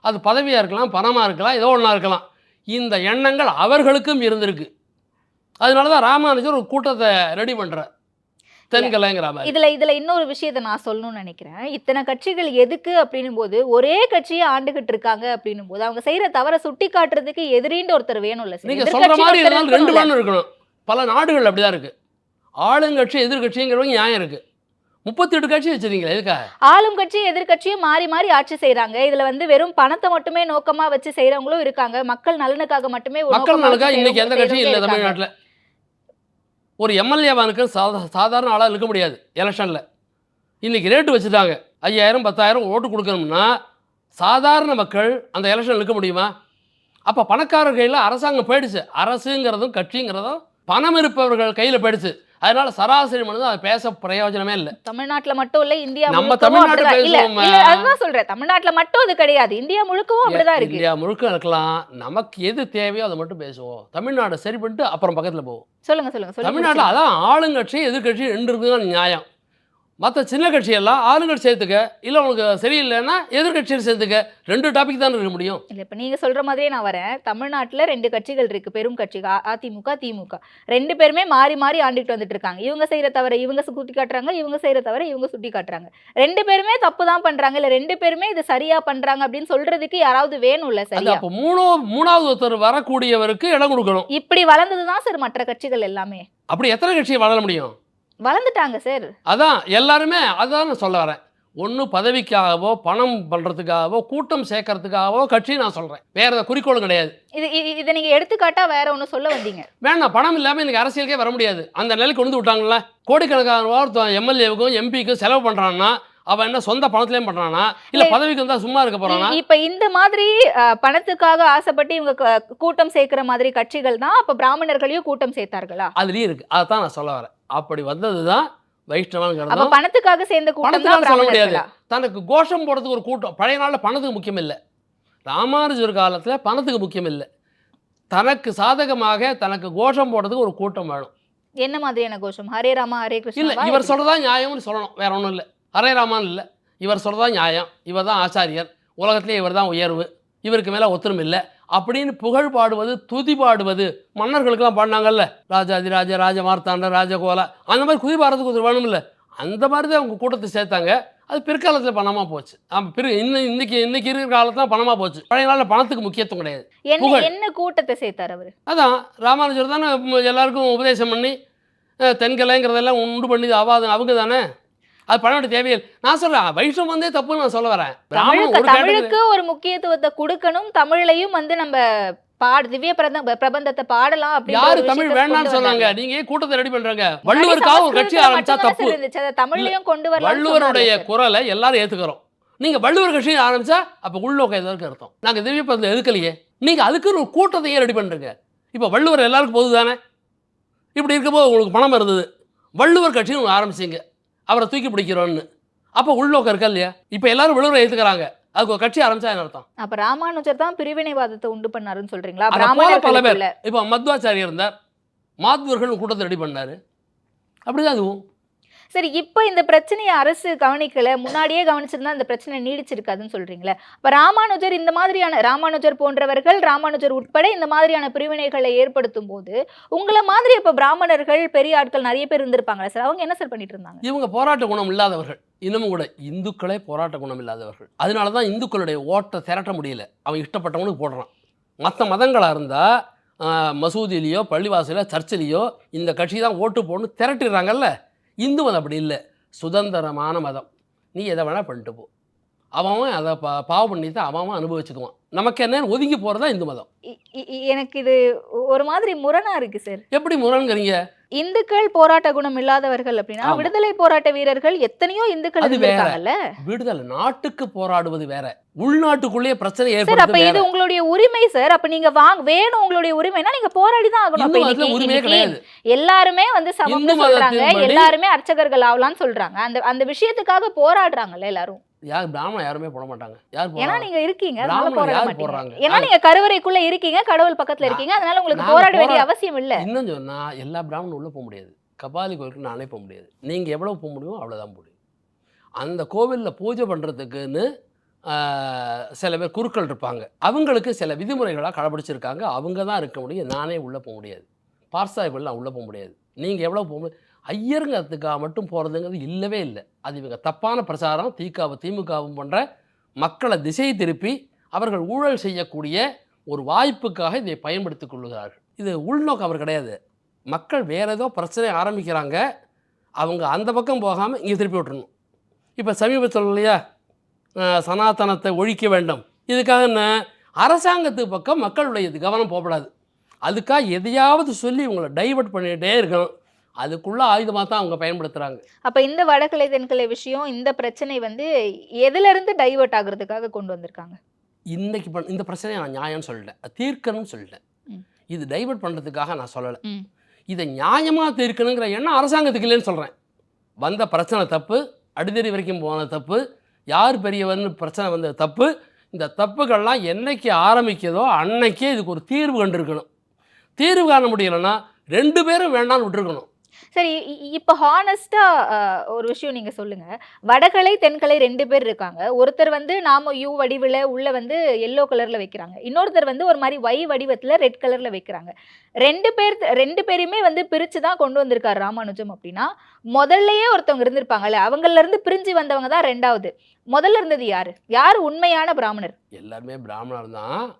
அது பதவியாக இருக்கலாம் பணமாக இருக்கலாம் ஏதோ ஒன்றா இருக்கலாம். இந்த எண்ணங்கள் அவர்களுக்கும் இருந்திருக்கு. அதனால தான் ராமானுஜர் ஒரு கூட்டத்தை ரெடி பண்ணுறார் இதுல இதுல இன்னொரு விஷயத்தை நான் சொல்லணும்னு நினைக்கிறேன். இத்தனை கட்சிகள் எதுக்கு அப்படின்னும் போது ஒரே கட்சியை ஆண்டுகிட்டு இருக்காங்க அப்படின்னும் போது அவங்க செய்யற தவற சுட்டி காட்டுறதுக்கு எதிரின்ற ஒருத்தர் வேணும்ல. நீங்க சொல்ற மாதிரி ரெண்டு. பேரும் இருக்கணும். பல நாடுகள் அப்படிதான் இருக்கு. ஆளுங்கட்சி எதிர்கட்சிங்கிறவங்க நியாயம் இருக்கு. முப்பத்தி எட்டு கட்சி வச்சிருக்கீங்களா எதுக்காக ஆளும் கட்சி எதிர்க்கட்சியும் மாறி மாறி ஆட்சி செய்றாங்க. இதுல வந்து வெறும் பணத்தை மட்டுமே நோக்கமா வச்சு செய்றவங்களும் இருக்காங்க. மக்கள் நலனுக்காக மட்டுமே மக்கள் நோக்கமா நலனுக்கா வச்சு இன்னைக்கு எந்த கட்சியும் இல்லை. தமிழ்நாட்டில். ஒரு எம்எல்ஏவானுக்கு சாதா சாதாரண ஆளாக இருக்க முடியாது எலெக்ஷனில் இன்னைக்கு ரேட்டு வச்சுட்டாங்க. ஐயாயிரம் பத்தாயிரம் ஓட்டு கொடுக்கணும்னா சாதாரண மக்கள் அந்த எலெக்ஷன் இருக்க முடியுமா? அப்போ பணக்காரர் கையில் அரசாங்கம் போயிடுச்சு. அரசுங்கிறதும் கட்சிங்கிறதும் பணம் இருப்பவர்கள் கையில் போயிடுச்சு அதனால சராசரி மனிதன் அதை பேச பிரயோஜனமே இல்லை. தமிழ்நாட்டுல மட்டும் இல்ல இந்தியா நம்ம முழுக்கவும் தமிழ்நாட்டு அப்படிதான். இல்ல பேசுவோம். இல்ல அதுதான் சொல்றேன். தமிழ்நாட்டுல மட்டும் அது கிடையாது. இந்தியா முழுக்கவும் அப்படிதான் இருக்கு. இந்தியா முழுக்க இருக்கலாம். நமக்கு எது தேவையோ அதை மட்டும் பேசுவோம். தமிழ்நாடு சரி பண்ணிட்டு அப்புறம் பக்கத்தில் போவோம். சொல்லுங்க சொல்லுங்க. தமிழ்நாட்டில் அதான் ஆளுங்கட்சி எதிர்க்கட்சி ரெண்டு இருக்குதான் நியாயம். மற்ற சின்ன கட்சியெல்லாம் ஆளுங்கட்சி சேர்த்துக்க இல்லை உனக்கு சரியில்லைன்னா எதிர்கட்சியில் சேர்த்துக்க. ரெண்டு டாபிக் தான் இருக்க முடியும். இல்ல இப்ப நீங்க சொல்ற மாதிரியே நான் வரேன். தமிழ்நாட்டுல ரெண்டு கட்சிகள் இருக்கு. பெரும் கட்சி அ- அதிமுக திமுக. ரெண்டு பேருமே மாறி மாறி ஆண்டுட்டு வந்துட்டு இருக்காங்க இவங்க செய்யற தவிர இவங்க சுட்டி காட்டுறாங்க. இவங்க செய்யற தவிர இவங்க சுட்டி காட்டுறாங்க. ரெண்டு பேருமே தப்பு தான் பண்றாங்க. இல்ல ரெண்டு பேருமே இது சரியா பண்றாங்க அப்படின்னு சொல்றதுக்கு யாராவது வேணும்ல அது சரியா? அப்போ மூணோ மூணாவது ஒருத்தர் வரக்கூடியவருக்கு இடம் கொடுக்கணும். இப்படி வளர்ந்ததுதான் சார் மற்ற கட்சிகள் எல்லாமே. அப்படி எத்தனை கட்சியை வளர முடியும்? வளர்ந்துட்டாங்க சார் அதான் எல்லாருமே அதான் நான் சொல்ல வரேன். ஒன்று பதவிக்காகவோ பணம் பண்ணுறதுக்காகவோ கூட்டம் சேர்க்கறதுக்காகவோ கட்சி நான் சொல்கிறேன் வேற குறிக்கோளும் கிடையாது. இது இதை நீங்க எடுத்துக்காட்டா வேற ஒண்ணு சொல்ல வந்தீங்க. வேணாம் பணம் இல்லாமல் எனக்கு அரசியலுக்கே வர முடியாது. அந்த நிலைக்கு கொண்டு வந்து விட்டாங்கல்ல? கோடிக்கணக்கான ரூபா எம்எல்ஏவுக்கும் எம்பிக்கும் செலவு பண்ணுறான்னா அவன் என்ன சொந்த பணத்துலேயும் பண்ணுறானா இல்லை. பதவிக்கு வந்தால் சும்மா இருக்க போகிறானா இ- இப்ப இந்த மாதிரி பணத்துக்காக ஆசைப்பட்டு இவங்க கூட்டம் சேர்க்கிற மாதிரி கட்சிகள் தான் அப்ப பிராமணர்களையும் கூட்டம் சேர்த்தார்களா? அதுலேயும் இருக்குது அதைத்தான் நான் சொல்ல வரேன். அப்படி வந்தது தான் வைஷ்ணவங்கிறது பணத்துக்காக சேர்ந்த பணத்துக்காக சொல்ல முடியாது. தனக்கு கோஷம் போடுறதுக்கு ஒரு கூட்டம். பழைய நாளில் பணத்துக்கு முக்கியம் இல்லை ராமானுஜர் காலத்தில் பணத்துக்கு முக்கியம் இல்லை தனக்கு சாதகமாக தனக்கு கோஷம் போடுறதுக்கு ஒரு கூட்டம் வேணும். என்ன மாதிரியான கோஷம்? ஹரே ராமா ஹரே இல்லை கிருஷ்ணா இவர் சொல்கிறதா நியாயம்னு சொல்லணும். வேற ஒன்றும் இல்லை. ஹரே ராமான் இல்லை. இவர் சொல்கிறதா நியாயம். இவர் தான் ஆச்சாரியர். உலகத்திலே இவர் தான் உயர்வு. இவருக்கு மேலே ஒத்துரும் இல்லை. அப்படின்னு புகழ் பாடுவது துதி பாடுவது மன்னர்களுக்கெல்லாம் பாடினாங்கல்ல. ராஜாதிராஜ ராஜ மார்த்தாண்ட ராஜகோலா அந்த மாதிரி குதி பாடுறதுக்கு ஒருத்தர் வேணும்ல அந்த மாதிரி தான் அவங்க கூட்டத்தை சேர்த்தாங்க. அது பிற்காலத்தில் பணமாக போச்சு. ஆமாம் பிற இன்னும் இன்னைக்கு இன்னைக்கு இருக்கிற காலத்தில் பணமாக போச்சு. பழைய நாளில் பணத்துக்கு முக்கியத்துவம் கிடையாது. புகழ். என்ன கூட்டத்தை சேர்த்தார் அவரு? அதான் ராமானுஜர் தானே எல்லாருக்கும் உபதேசம் பண்ணி தென்கலைங்கிறதெல்லாம் உண்டு பண்ணி ஆவாது அவங்க தானே? அது வேண்டிய தேவையில்லை. நான் சொல்கிறேன் வைஷ்ணவம் வந்தே தப்புன்னு நான் சொல்ல வரேன். தமிழுக்கு ஒரு முக்கியத்துவத்தை கொடுக்கணும். தமிழையும் வந்து நம்ம பாடு திவ்ய பிரபந்த பிரபந்தத்தை பாடலாம் அப்படின்ற யாரு தமிழ் கொண்டு சொன்னாங்க. நீங்க கூட்டத்தை ரெடி பண்றாங்க? வள்ளுவருக்காக ஒரு கட்சி ஆரம்பிச்சா தப்பு. தமிழ்லயும் கொண்டு வரலாம் வள்ளுவருடைய குரலை எல்லாரும் ஏத்துக்கிறோம். நீங்க வள்ளுவர் கட்சி ஆரம்பிச்சா அப்ப உள்நோக்கம் எதற்கு அர்த்தம். நாங்க திவ்ய பிரபந்தம் எதுக்கலையே? நீங்க அதுக்குன்னு ஒரு கூட்டத்தை ஏன் ரெடி பண்றீங்க? இப்போ வள்ளுவர் எல்லாருக்கும் பொது தானே இப்படி இருக்கும்போது உங்களுக்கு பணம் இருந்தது. வள்ளுவர் கட்சின்னு ஆரம்பிச்சீங்க. அவரை தூக்கி பிடிக்கிறோன்னு. அப்போ உள்நோக்கம் இருக்கா இல்லையா? இப்போ எல்லாரும் வள்ளுவரை ஏத்துக்கிறாங்க. அதுக்கு ஒரு கட்சி ஆரம்பிச்சா என்ன அர்த்தம்? அப்ப ராமானுஜர் தான் பிரிவினைவாதத்தை உண்டு பண்ணாருன்னு சொல்றீங்களா? போல பேர் இப்போ மத்வாச்சாரியர் இருந்தார். மாத்வர்கள் கூட்டத்தை ரெடி பண்ணாரு. அப்படிதான் அதுவும். சரி இப்போ இந்த பிரச்சனையை அரசு கவனிக்கல முன்னாடியே கவனிச்சிருந்தா இந்த பிரச்சனை நீடிச்சிருக்காதுன்னு சொல்றீங்களே. அப்ப ராமானுஜர் இந்த மாதிரியான ராமானுஜர் போன்றவர்கள் ராமானுஜர் உட்பட இந்த மாதிரியான பிரிவினைகளை ஏற்படுத்தும் போது உங்களை மாதிரி இப்ப பிராமணர்கள் பெரிய ஆட்கள் நிறைய பேர் இருந்திருப்பாங்களா சார் அவங்க என்ன சார் பண்ணிட்டு இருந்தாங்க? இவங்க போராட்ட குணம் இல்லாதவர்கள். இன்னமும் கூட இந்துக்களே போராட்ட குணம் இல்லாதவர்கள். அதனால தான் இந்துக்களுடைய ஓட்டை திரட்ட முடியல. அவன் இஷ்டப்பட்டவனுக்கு போடுறான். மற்ற மதங்களாக இருந்தால் மசூதியிலையோ பள்ளிவாசலையோ சர்ச்சிலேயோ இந்த கட்சி தான் ஓட்டு போடணும் திரட்டிடுறாங்கல்ல. இந்து மதம் அப்படி இல்லை. சுதந்திரமான மதம். நீ எதை வேணால் பண்ணிட்டு போ. அவன் அதை பா பாவம் பண்ணிட்டு அவன் அவன் அனுபவிச்சுக்குவான். நமக்கு என்ன ஒதுங்கி போகிறதா இந்து மதம். எனக்கு இது ஒரு மாதிரி முரணா இருக்கு சார் எப்படி முரண்கிறீங்க? இந்துக்கள் போராட்ட குணம் இல்லாதவர்கள் அப்படின்னா. விடுதலை போராட்ட வீரர்கள் எத்தனையோ இந்துக்கள் அது வேற. இருந்திருக்காங்கல்ல? விடுதலை நாட்டுக்கு போராடுவது வேற. உள்நாட்டுக்குள்ளேயே பிரச்சனை சார் அப்ப இது உங்களுடைய உரிமை சார் அப்ப நீங்க வாங்க வேணும் உங்களுடைய உரிமைனா நீங்க போராடி தான் ஆகணும் எல்லாருமே வந்து சமம்னு சொல்றாங்க எல்லாருமே அர்ச்சகர்கள் ஆகலாம்னு சொல்றாங்க. அந்த அந்த விஷயத்துக்காக போராடுறாங்கல்ல எல்லாரும். யார் பிராமணன் யாருமே போட மாட்டாங்க. யார் ஏன்னா? நீங்க இருக்கீங்க யார் மாட்டீங்க. போடுறாங்க? ஏன்னா நீங்க கருவறைக்குள்ள இருக்கீங்க கடவுள் பக்கத்துல இருக்கீங்க அதனால உங்களுக்கு போராட வேண்டிய அவசியம் இல்ல. இன்னும் சொன்னா எல்லா பிராமணனும் உள்ள போக முடியாது. கபாலி கோயிலுக்கு நானே போக முடியாது. நீங்க எவ்வளவு போக முடியுமோ அவ்வளவுதான் போக முடியும் அந்த கோவில்ல பூஜை பண்றதுக்குன்னு ஆஹ், சில பேர் குருக்கள் இருப்பாங்க. அவங்களுக்கு சில விதிமுறைகளாக கடைபிடிச்சிருக்காங்க. அவங்க தான் இருக்க முடியும். நானே உள்ளே போக முடியாது. பார்சாய் கோயிலாம் உள்ளே போக முடியாது. நீங்கள் எவ்வளோ போக முடியும்? ஐயருங்கிறதுக்காக மட்டும் போகிறதுங்கிறது இல்லவே இல்லை. அது இவங்க தப்பான பிரச்சாரம் திகாவும் திமுகவும் போன்ற மக்களை திசை திருப்பி அவர்கள் ஊழல் செய்யக்கூடிய ஒரு வாய்ப்புக்காக இதை பயன்படுத்திக் கொள்கிறார்கள். இது உள்நோக்கம் அவர் கிடையாது. மக்கள் வேறு ஏதோ பிரச்சனை ஆரம்பிக்கிறாங்க. அவங்க அந்த பக்கம் போகாமல் இங்கே திருப்பி விட்டுறணும். இப்போ சமீபத்தில் இல்லையா? சனாதனத்தை ஒழிக்க வேண்டும். இதுக்காக என்ன? அரசாங்கத்து பக்கம் மக்களுடைய இது கவனம் போகக்கூடாது அதுக்காக எதையாவது சொல்லி இவங்களை டைவர்ட் பண்ணிகிட்டே இருக்கணும். அதுக்குள்ள ஆயுதமாக தான் அவங்க பயன்படுத்துகிறாங்க அப்ப இந்த வடகலை தென்கலை விஷயம் இந்த பிரச்சனை வந்து எதுல இருந்து டைவர்ட் ஆகுறதுக்காக கொண்டு வந்திருக்காங்க? இன்னைக்கு பண் இந்த பிரச்சனையை நான் நியாயம்னு சொல்லிட்டேன் தீர்க்கணும்னு சொல்லிட்டேன் ம். இது டைவர்ட் பண்ணுறதுக்காக நான் சொல்லலை. இதை நியாயமாக தீர்க்கணுங்கிற எண்ணம் அரசாங்கத்துக்கு இல்லைன்னு சொல்கிறேன் வந்த பிரச்சனை தப்பு அடிதடி வரைக்கும் போன தப்பு யார் பெரியவர்னு பிரச்சனை வந்த தப்பு இந்த தப்புகள்லாம் என்னைக்கு ஆரம்பிக்குதோ அன்னைக்கே இதுக்கு ஒரு தீர்வு கண்டிருக்கணும். தீர்வு காண முடியலைன்னா ரெண்டு பேரும் வேண்டாம்னு விட்டுருக்கணும். சரி இப்போ இ- ஹானஸ்டா ஒரு விஷயம் நீங்க சொல்லுங்க. வடகலை தென்கலை ரெண்டு பேர் இருக்காங்க. ஒருத்தர் வந்து நாம யூ வடிவில் உள்ள வந்து எல்லோ கலர்ல வைக்கிறாங்க. இன்னொருத்தர் வந்து ஒரு மாதிரி வை வடிவத்துல ரெட் கலர்ல வைக்கிறாங்க. ரெண்டு பேர் ரெண்டு பேரையுமே வந்து பிரிச்சு தான் கொண்டு வந்திருக்காரு ராமானுஜம் அப்படின்னா முதல்லயே ஒருத்தவங்க இருந்திருப்பாங்கல்ல அவங்கள்ல இருந்து பிரிஞ்சு வந்தவங்க தான் ரெண்டாவது. முதல்ல இருந்தது யாரு? யார் உண்மையான பிராமணர்? எல்லாருமே பிராமணர் தான்.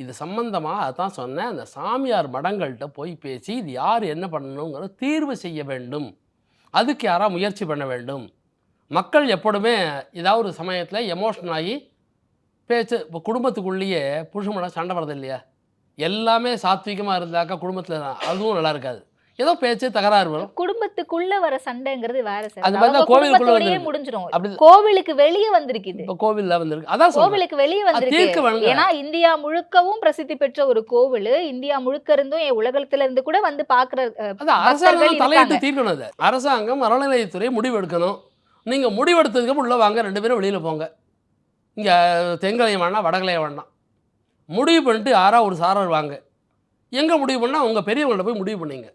இது சம்பந்தமாக அதான் சொன்னேன். அந்த சாமியார் மடங்கள்கிட்ட போய் பேசி இது யார் என்ன பண்ணணுங்கிற தீர்வு செய்ய வேண்டும். அதுக்கு யாராக முயற்சி பண்ண வேண்டும். மக்கள் எப்பொழுதுமே ஏதாவது ஒரு சமயத்தில் எமோஷன் ஆகி பேச்சு இப்போ குடும்பத்துக்குள்ளேயே புருஷமடம் சண்டை வரது இல்லையா? எல்லாமே சாத்விகமாக இருந்தாக்கா குடும்பத்தில் அதுவும் நல்லா இருக்காது. ஏதோ பேச்சு தகராறு வரும். குடும்பத்துக்குள்ள வர சண்டைங்கிறது வேற சார். அது மாதிரி தான் கோவிலுக்குள்ள வந்திருக்கு. கோவிலுக்கு வெளியே வந்திருக்குது. இப்போ கோவிலில் வந்திருக்கு. அதான். கோவிலுக்கு வெளியே வந்திருக்கு. ஏன்னா இந்தியா முழுக்கவும் பிரசித்தி பெற்ற ஒரு கோவில். இந்தியா முழுக்க இருந்தும் என் உலகத்துல இருந்து கூட வந்து பாக்குற அரசாங்கம் தலையிட்டு. தீர்க்கணும் அது. அரசாங்கம் அறநிலையத்துறை முடிவு எடுக்கணும் நீங்கள் முடிவெடுத்ததுக்கு உள்ள வாங்க ரெண்டு பேரும் வெளியில் போங்க. இங்கே தெங்கலையும் வேணாம் வடகலையும் வேணாம். முடிவு பண்ணிட்டு யாரா ஒரு சாரர் வாங்க. எங்கே முடிவு பண்ணால் உங்கள் பெரியவங்கள்ட்ட போய் முடிவு பண்ணீங்க.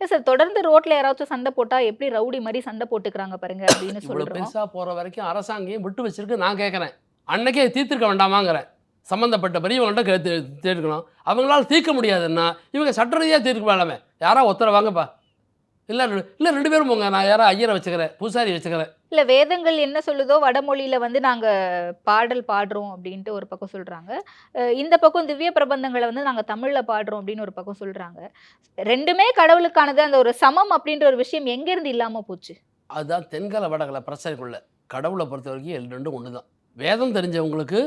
சார் தொடர்ந்து ரோட்ல யாராச்சும் சண்டை போட்டா எப்படி ரவுடி மாதிரி சண்டை போட்டுக்கிறாங்க பாருங்க அப்படின்னு சொல்றோம். பெருசாக போகிற வரைக்கும் அரசாங்கம் விட்டு வச்சிருக்கு நான் கேட்குறேன் அன்னைக்கே தீர்த்திருக்க வேண்டாமாங்கிறேன். சம்மந்தப்பட்ட பெரியவங்கள்ட்ட தீர்க்கணும் அவங்களால தீர்க்க முடியாதுன்னா இவங்க சட்ட ரீதியாக தீர்க்க வேண்டாமே யாரா ஒருத்தரை வாங்கப்பா இல்லை இல்லை ரெண்டு பேரும் போங்க நான் யாரா ஐயரை வச்சுக்கிறேன் பூசாரி வச்சுக்கிறேன். இல்லை வேதங்கள் என்ன சொல்லுதோ வடமொழியில் வந்து நாங்கள் பாடல் பாடுறோம் அப்படின்ட்டு ஒரு பக்கம் சொல்கிறாங்க இந்த பக்கம் திவ்ய பிரபந்தங்களை வந்து நாங்கள் தமிழில் பாடுறோம் அப்படின்னு ஒரு பக்கம் சொல்கிறாங்க ரெண்டுமே கடவுளுக்கானது அந்த ஒரு சமம் அப்படின்ற ஒரு விஷயம் எங்கேருந்து இல்லாமல் போச்சு? அதுதான் தென்கல வடகல பிரச்சனைக்குள்ள. கடவுளை பொறுத்த வரைக்கும் எல் ரெண்டும் ஒன்று தான் வேதம் தெரிஞ்சவங்களுக்கு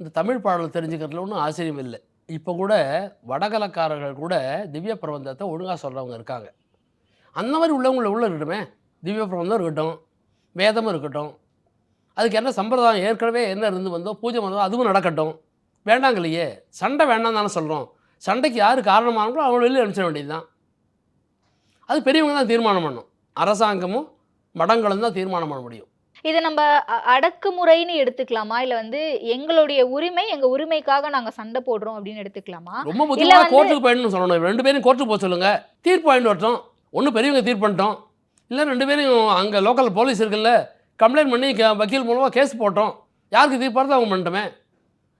இந்த தமிழ் பாடல் தெரிஞ்சுக்கிறதுல ஒன்றும் ஆச்சரியம் இல்லை. இப்போ கூட வடகலக்காரர்கள் கூட திவ்ய பிரபந்தத்தை ஒழுங்காக சொல்கிறவங்க இருக்காங்க. அந்த மாதிரி உள்ளவங்கள உள்ள இருக்கட்டுமே. திவ்ய பிரபந்தம் இருக்கட்டும். வேதமும் இருக்கட்டும். அதுக்கு என்ன சம்பிரதாயம்? ஏற்கனவே என்ன இருந்து வந்தோ பூஜை வந்தோ அதுவும் நடக்கட்டும். வேண்டாங்க இல்லையே? சண்டை வேண்டாம் தானே சொல்கிறோம் சண்டைக்கு யார் காரணமானாங்களோ அவங்கள வெளியே அனுப்பிச்சிட வேண்டியது தான் அது பெரியவங்க தான் தீர்மானம் பண்ணும் அரசாங்கமும் மடங்களும் தான் தீர்மானம் பண்ண முடியும். இது நம்ம அடக்குமுறைன்னு எடுத்துக்கலாமா? இல்ல வந்து எங்களுடைய உரிமை எங்க உரிமைக்காக நாங்க சண்டை போடுறோம் அப்படின்னு எடுத்துக்கலாமா? ரொம்ப முக்கியமாக கோர்ட்டுக்கு போயிடணும்னு சொல்லணும். ரெண்டு பேரும் கோர்ட்டுக்கு போக சொல்லுங்க. தீர்ப்பு வாங்கிட்டு வரட்டும். ஒன்று பெரியவங்க தீர்ப்பு பண்ணிட்டோம். இல்லை ரெண்டு பேரும் அங்கே லோக்கல் போலீஸ் இருக்குல்ல கம்ப்ளைண்ட் பண்ணி வக்கீல் மூலமாக கேஸ் போட்டோம். யாருக்கு தீர்ப்பாரதோ அவங்க பண்ணிட்டோமே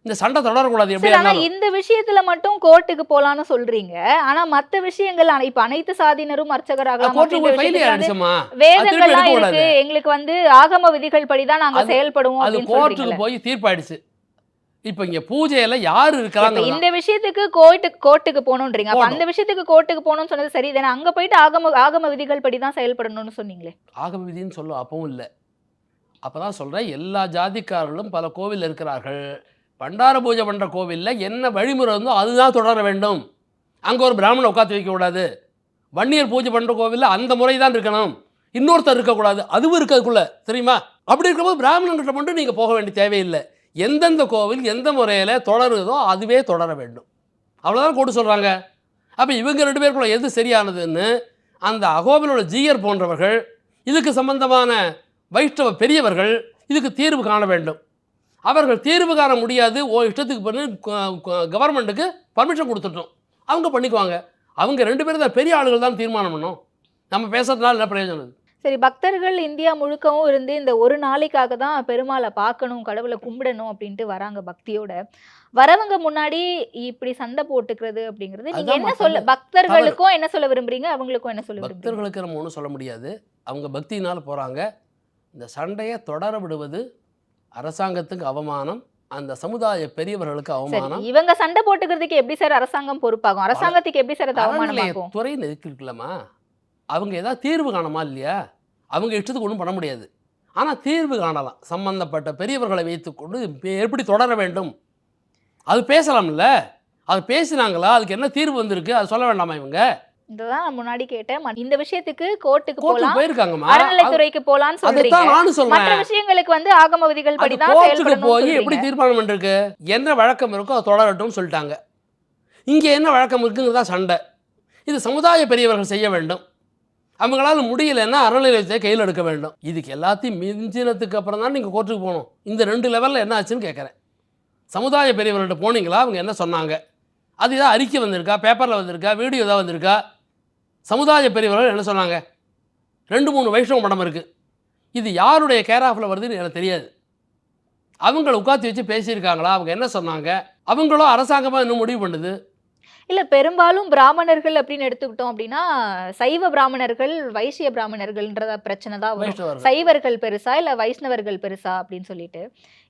இந்த சண்டை தொடரக்கூடாது எப்படி ஆனா இந்த விஷயத்துல மட்டும் கோர்ட்டுக்கு போலான்னு சொல்றீங்க. ஆனா மத்த விஷயங்கள் இப்ப அனைத்து சாதியினரும் ஆயிடுச்சுமா வேதங்கள்லாம் இருக்கு. எங்களுக்கு வந்து ஆகம விதிகள் படிதான் நாங்க செயல்படுவோம் அது கோர்ட்டுக்கு போய் தீர்ப்பாயிடுச்சு. இப்போ இங்கே பூஜையில் யார் இப்ப இருக்கிறாங்க இந்த விஷயத்துக்கு கோர்ட்டுக்கு கோர்ட்டுக்கு போகணுன்றீங்க. அப்ப. அந்த விஷயத்துக்கு கோர்ட்டுக்கு போகணும்னு சொன்னது சரி தானே அங்க போயிட்டு ஆகம ஆகம விதிகள் படிதான் செயல்படணும்னு சொன்னீங்களே. ஆகம விதின்னு சொல்ல அப்பவும் இல்லை. அப்போ தான் சொல்கிறேன் எல்லா ஜாதிக்காரர்களும் பல கோவில் இருக்கிறார்கள். பண்டார பூஜை பண்ணுற கோவிலில் என்ன வழிமுறை இருந்தோ அதுதான் தொடர வேண்டும். அங்கே ஒரு பிராமணனை உட்காந்து வைக்கக்கூடாது வன்னியர் பூஜை பண்ணுற கோவிலில் அந்த முறை தான் இருக்கணும். இன்னொருத்தர் இருக்கக்கூடாது. அதுவும் இருக்கிறதுக்குள்ள தெரியுமா? அப்படி இருக்கும்போது பிராமணன்கிட்ட மட்டும் நீங்கள் போக வேண்டிய தேவையில்லை. எந்தெந்த கோவில் எந்த முறையில் தொடருதோ அதுவே தொடர வேண்டும். அவ்வளோதான் கூட்டு சொல்கிறாங்க அப்போ இவங்க ரெண்டு பேருக்குள்ள எது சரியானதுன்னு அந்த அகோபிலோட ஜீயர் போன்றவர்கள் இதுக்கு சம்பந்தமான வைஷ்ணவ பெரியவர்கள் இதுக்கு தீர்வு காண வேண்டும். அவர்கள் தீர்வு காண முடியாது. ஓ இஷ்டத்துக்கு பண்ணி கவர்மெண்ட்டுக்கு பர்மிஷன் கொடுத்துட்டோம். அவங்க பண்ணிக்குவாங்க. அவங்க ரெண்டு பேரும் தான் பெரிய ஆளுகள் தான் தீர்மானம் பண்ணோம். நம்ம பேசுறதுனால என்ன பிரயோஜனம்? சரி பக்தர்கள் இந்தியா முழுக்கவும் இருந்து இந்த ஒரு நாளைக்காக தான் பெருமாளை பார்க்கணும் கடவுளை கும்பிடணும் அப்படின்ட்டு வராங்க பக்தியோட. வரவங்க முன்னாடி இப்படி சண்டை போட்டுக்கிறது அப்படிங்கிறது நீங்க என்ன சொல்ல பக்தர்களுக்கும் என்ன சொல்ல விரும்புறீங்க? அவங்களுக்கும் என்ன சொல்ல பக்தர்களுக்கு நம்ம ஒன்றும் சொல்ல முடியாது. அவங்க பக்தியினால் போகிறாங்க இந்த சண்டையை தொடர விடுவது அரசாங்கத்துக்கு அவமானம் அந்த சமுதாய பெரியவர்களுக்கு அவமானம். இவங்க சண்டை போட்டுக்கிறதுக்கு எப்படி சார் அரசாங்கம் பொறுப்பாகும்? அரசாங்கத்துக்கு எப்படி சார் அது அவமானமாகும்? துறைன்னு இருக்குல்லம்மா அவங்க ஏதாவது தீர்வு காணமா இல்லையா? அவங்க இஷ்டத்துக்கு ஒன்றும் பண்ண முடியாது. ஆனால் தீர்வு காணலாம். சம்பந்தப்பட்ட பெரியவர்களை வைத்துக்கொண்டு எப்படி தொடர வேண்டும்? அது பேசலாம்ல? அது பேசினாங்களா? அதுக்கு என்ன தீர்வு வந்திருக்கு? அது சொல்ல வேண்டாமா இவங்க? இதுதான் நான் முன்னாடி கேட்டேன். இந்த விஷயத்துக்கு கோர்ட்டுக்கு போலாம் போயிருக்காங்கம்மா. அறநிலைத்துறைக்கு போலான்னு சொல்றீங்க. நானும் சொல்றேன். மற்ற விஷயங்களுக்கு வந்து ஆகம விதிகள் செயல்படணும் போய் எப்படி தீர்மானம் பண்ணிருக்கு? என்ன வழக்கம் இருக்கோ அது தொடரட்டும்னு சொல்லிட்டாங்க. இங்கே என்ன வழக்கம் இருக்குங்கிறதா சண்டை. இது சமுதாய பெரியவர்கள் செய்ய வேண்டும். அவங்களால முடியலைன்னா அறநிலையத்தை கையில் எடுக்க வேண்டும். இதுக்கு எல்லாத்தையும் மிஞ்சினதுக்கு அப்புறம் தான் நீங்கள் கோர்ட்டுக்கு போகணும். இந்த ரெண்டு லெவலில் என்ன ஆச்சுன்னு கேட்குறேன். சமுதாய பெரியவர்கள்ட்ட போனீங்களா? அவங்க என்ன சொன்னாங்க? அது ஏதாவது அறிக்கை வந்திருக்கா? பேப்பரில் வந்திருக்கா? வீடியோ ஏதாவது வந்திருக்கா? சமுதாய பெரியவர்கள் என்ன சொன்னாங்க? ரெண்டு மூணு வைஷ்ணவ மடம் இருக்குது இது யாருடைய கேர் ஆஃபில் வருதுன்னு எனக்கு தெரியாது. அவங்கள உட்காந்து வச்சு பேசியிருக்காங்களா? அவங்க என்ன சொன்னாங்க? அவங்களும் அரசாங்கமாக இன்னும் முடிவு பண்ணுது? இல்ல பெரும்பாலும் பிராமணர்கள் அப்படின்னு எடுத்துக்கிட்டோம் அப்படின்னா சைவ பிராமணர்கள் வைசிய பிராமணர்கள்ன்றத பிரச்சனை தான் வரும். சைவர்கள் பெருசா இல்ல வைஷ்ணவர்கள் பெருசா அப்படின்னு சொல்லிட்டு.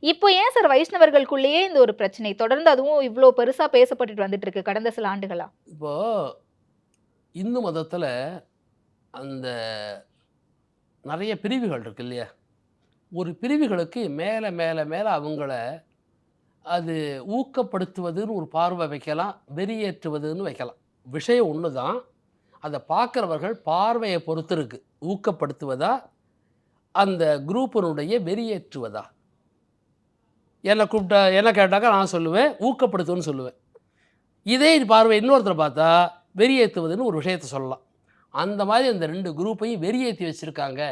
இப்போ ஏன் சார் வைஷ்ணவர்களுக்குள்ளேயே இந்த ஒரு பிரச்சனை? தொடர்ந்து அதுவும் இவ்ளோ பெருசா பேசப்பட்டுட்டு வந்துட்டு இருக்கு கடந்த சில ஆண்டுகளா? இப்போது இந்து மதத்தில் அந்த நிறைய பிரிவுகள் இருக்கு இல்லையா? ஒரு பிரிவுகளுக்கு மேலே மேலே மேலே அவங்கள அது ஊக்கப்படுத்துவதுன்னு ஒரு பார்வை வைக்கலாம் வெறியேற்றுவதுன்னு வைக்கலாம். விஷயம் ஒன்று தான் அதை பார்க்குறவர்கள் பார்வையை பொறுத்து இருக்கு. ஊக்கப்படுத்துவதா? அந்த குரூப்பினுடைய வெறியேற்றுவதா? என்னை கூப்பிட்டா என்ன கேட்டாக்கா நான் சொல்லுவேன் ஊக்கப்படுத்துவேன்னு சொல்லுவேன். இதே பார்வை இன்னொருத்தரை பார்த்தா வெறியேற்றுவதுன்னு ஒரு விஷயத்தை சொல்லலாம். அந்த மாதிரி அந்த ரெண்டு குரூப்பையும் வெறியேற்றி வச்சுருக்காங்க.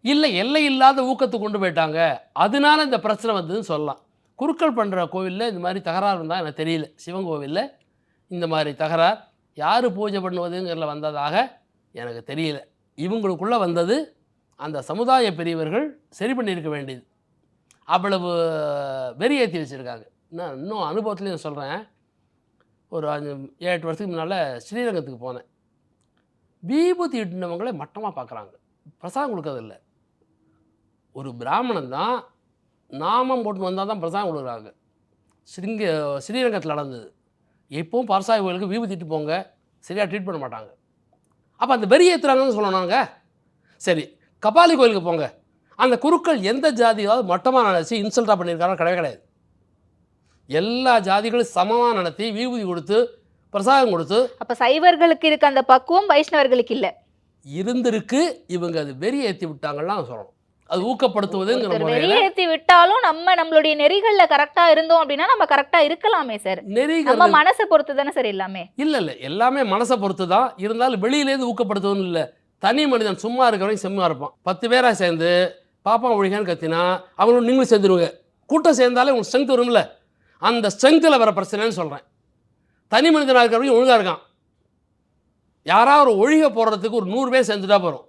இல்லை எல்லை இல்லாத ஊக்கத்தை கொண்டு போயிட்டாங்க. அதனால இந்த பிரச்சனை வந்ததுன்னு சொல்லலாம். குருக்கள் பண்ணுற கோவிலில் இந்த மாதிரி தகராறு இருந்தால் எனக்கு தெரியல. சிவன் கோவிலில் இந்த மாதிரி தகராறு. யார் பூஜை பண்ணுவதுங்கிறதுல வந்ததாக எனக்கு தெரியல. இவங்களுக்குள்ளே வந்தது அந்த சமுதாய பெரியவர்கள் சரி பண்ணியிருக்க வேண்டியது. அவ்வளவு வெறி ஏற்றி வச்சுருக்காங்க. நான் இன்னும் அனுபவத்துலேயும் சொல்கிறேன் ஒரு அஞ்சு ஏழு எட்டு வருஷத்துக்கு முன்னால் ஸ்ரீரங்கத்துக்கு போனேன். விபூதி இட்டினவங்களே மட்டமாக பார்க்குறாங்க பிரசாதம் கொடுக்கறதில்ல. ஒரு பிராமணன் தான் நாமம் போட்டு வந்தால் தான் பிரசாதம் கொடுக்குறாங்க. ஸ்ரீங்க ஸ்ரீரங்கத்தில் நடந்தது. எப்பவும் பரசாய கோயிலுக்கு விபூதி இட்டு போங்க சரியாக ட்ரீட் பண்ண மாட்டாங்க. அப்போ அந்த வெறி ஏற்றுறாங்கன்னு சொல்லணுங்க சரி கபாலி கோயிலுக்கு போங்க. அந்த குருக்கள் எந்த ஜாதியாவது மட்டமாக நினச்சி இன்சல்ட்டாக பண்ணியிருக்காங்க கிடையவே கிடையாது. எல்லா ஜாதிகளும் சமமாக நடத்தி விபூதி கொடுத்து பிரசாதம் கொடுத்து அப்ப சைவர்களுக்கு இருக்க அந்த பக்குவம் வைஷ்ணவர்களுக்கு இல்ல. இருந்திருக்கு இவங்க அது வெறி ஏற்றி விட்டாங்கலாம் சொல்லணும். அது ஊக்கப்படுத்துவதுங்கிற முறையில் வெளியேற்றி விட்டாலும் நம்ம நம்மளுடைய நெறிகள்ல கரெக்டா இருந்தோம் அப்படின்னா நம்ம கரெக்டா இருக்கலாமே சார் நம்ம நெறிகள் மனசை பொறுத்து தானே சார் எல்லாமே. இல்லை இல்லை. எல்லாமே மனசை பொறுத்து தான். இருந்தாலும் வெளியிலேருந்து ஊக்கப்படுத்துவதும் இல்லை. தனி மனிதன் சும்மா இருக்கிற வரைக்கும் செம்மா இருப்பான். பத்து பேராக சேர்ந்து பாப்பா ஒழிகான்னு கத்தினா அவங்களும் நீங்களும் சேர்ந்துருவங்க. கூட்டம் சேர்ந்தாலே உங்களுக்கு ஸ்ட்ரென்த் வரும்ல. அந்த ஸ்ட்ரென்த்தில் வர பிரச்சனைன்னு சொல்கிறேன் தனி மனிதனாக இருக்கிறவங்க ஒழுங்காக இருக்கான். யாராவது ஒரு ஒழிக போடுறதுக்கு ஒரு நூறு பேர் சேர்ந்துட்டா போகிறோம்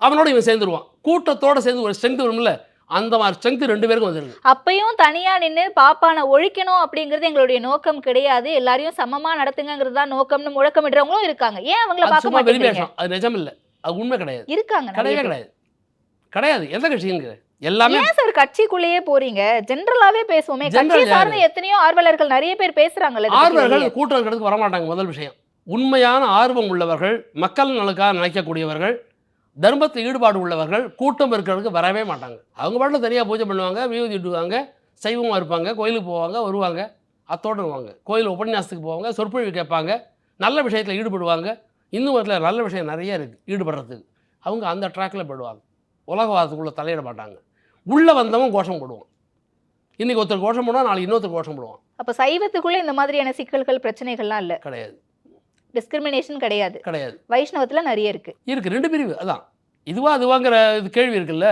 அவனோட இவன் சேர்ந்துருவான். கூட்டத்தோட சேர்ந்து ஒரு ஸ்ட்ரென்த் வரும்ல அந்த மாதிரி ஸ்ட்ரென்த் ரெண்டு பேருக்கும் வந்துருக்கு அப்பயும் தனியா நின்னு பாப்பானை ஒழிக்கணும் அப்படிங்கிறது எங்களுடைய நோக்கம் கிடையாது. எல்லாரையும் சமமா நடத்துங்கிறது தான் நோக்கம்னு முழக்கமிடுறவங்களும் இருக்காங்க. ஏன் அவங்கள பார்க்க மாட்டேங்கிறீங்க? அது நிஜம் இல்லை அது உண்மை கிடையாது. இருக்காங்க கிடையவே. கிடையாது. கிடையாது. எந்த கட்சிங்க எல்லாமே ஏன் சார் கட்சிக்குள்ளேயே போறீங்க? ஜென்ரலாவே பேசுவோமே. கட்சி? சார்ந்த எத்தனையோ ஆர்வலர்கள் நிறைய பேர் பேசுறாங்கல்ல ஆர்வலர்கள். கூட்டம் இருக்கிறதுக்கு வரமாட்டாங்க முதல் விஷயம். உண்மையான ஆர்வம் உள்ளவர்கள் மக்கள் நலுக்காக நினைக்கக்கூடியவர்கள் தர்மத்தில் ஈடுபாடு உள்ளவர்கள் கூட்டம் இருக்கிறதுக்கு வரவே மாட்டாங்க. அவங்க பாட்டில் தனியாக பூஜை பண்ணுவாங்க வியூதி இட்டுவாங்க சைவமாக இருப்பாங்க கோயிலுக்கு போவாங்க வருவாங்க அத்தோடு வருவாங்க. கோயில் உபன்யாசத்துக்கு போவாங்க சொற்பொழிவு கேட்பாங்க நல்ல விஷயத்தில் ஈடுபடுவாங்க. இன்னும் மதத்தில் நல்ல விஷயம் நிறைய இருக்குது ஈடுபடுறதுக்கு. அவங்க அந்த ட்ராக்கில் போயிடுவாங்க. உலகவாதத்துக்குள்ளே தலையிட மாட்டாங்க. உள்ளே வந்தவன் கோஷம் போடுவான். இன்றைக்கி ஒருத்தர் கோஷம் போடுவான் நாளைக்கு இன்னொருத்தர் கோஷம் போடுவான். அப்ப சைவத்துக்குள்ள இந்த மாதிரியான சிக்கல்கள் பிரச்சனைகள்லாம் இல்ல. கிடையாது. டிஸ்கிரிமினேஷன் கிடையாது. கிடையாது. வைஷ்ணவத்துல நிறைய இருக்கு. இருக்குது ரெண்டு பிரிவு அதான். இதுவா அதுவாங்கிற இது கேள்வி இருக்குல்ல?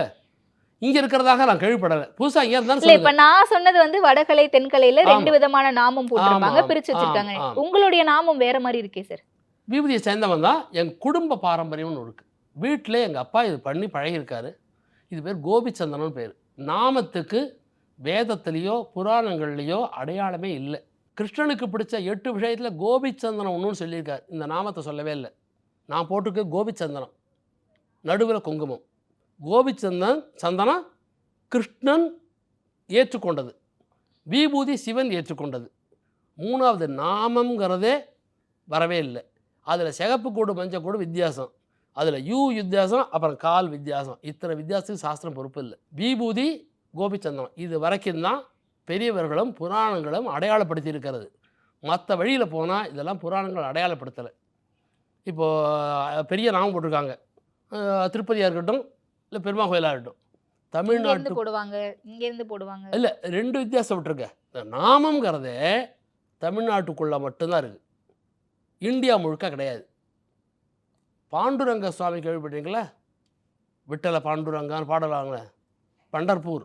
இங்கே இருக்கிறதாக நான் கேள்விப்படலை. புதுசாக இங்கே இருந்தாலும் இல்ல இப்ப நான் சொன்னது வந்து வடகலை தென்கலையில ரெண்டு. விதமான நாமம் போட்டிருப்பாங்க பிரிச்சு வச்சிருக்காங்க. உங்களுடைய நாமம் வேற மாதிரி இருக்கே சார் விபூதியை சேர்ந்தவன் தான் என் குடும்ப பாரம்பரியம்னு இருக்குது வீட்டில் எங்கள் அப்பா இது பண்ணி பழகியிருக்காரு. இது பேர் கோபிச்சந்தனன் பேர். நாமத்துக்கு வேதத்திலேயோ புராணங்கள்லேயோ அடையாளமே இல்லை. கிருஷ்ணனுக்கு பிடிச்ச எட்டு விஷயத்தில் கோபிச்சந்தனம் ஒன்றுன்னு சொல்லியிருக்கார். இந்த நாமத்தை சொல்லவே இல்லை. நான் போட்டிருக்க கோபிச்சந்தனம் நடுவில் குங்குமம். கோபிச்சந்தன் சந்தனம் கிருஷ்ணன் ஏற்றுக்கொண்டது. விபூதி சிவன் ஏற்றுக்கொண்டது. மூணாவது நாமங்கிறதே வரவே இல்லை. அதில் சிகப்பு கூடு மஞ்சள் கூடு வித்தியாசம். அதில் யூ வித்தியாசம் அப்புறம் கால் வித்தியாசம். இத்தனை வித்தியாசத்துக்கு சாஸ்திரம் பொறுப்பு இல்லை. விபூதி கோபிச்சந்தனம் இது வரைக்கும் தான் பெரியவர்களும் புராணங்களும் அடையாளப்படுத்தி இருக்கிறது மற்ற வழியில் போனால் இதெல்லாம் புராணங்கள் அடையாளப்படுத்தலை. இப்போது பெரிய நாமம் போட்டிருக்காங்க. திருப்பதியாக இருக்கட்டும் இல்லை பெருமா கோயிலாக இருக்கட்டும். தமிழ்நாட்டு போடுவாங்க இங்க இருந்து போடுவாங்க. இல்லை ரெண்டு வித்தியாசம் விட்டுருக்க இந்த நாமங்கிறதே தமிழ்நாட்டுக்குள்ளே மட்டும்தான் இருக்குது இந்தியா முழுக்க கிடையாது. பாண்டுரங்க சுவாமி கேள்விப்பட்டீங்களா விட்டல பாண்டுரங்கான்னு பாடலாங்களே பண்டர்பூர்.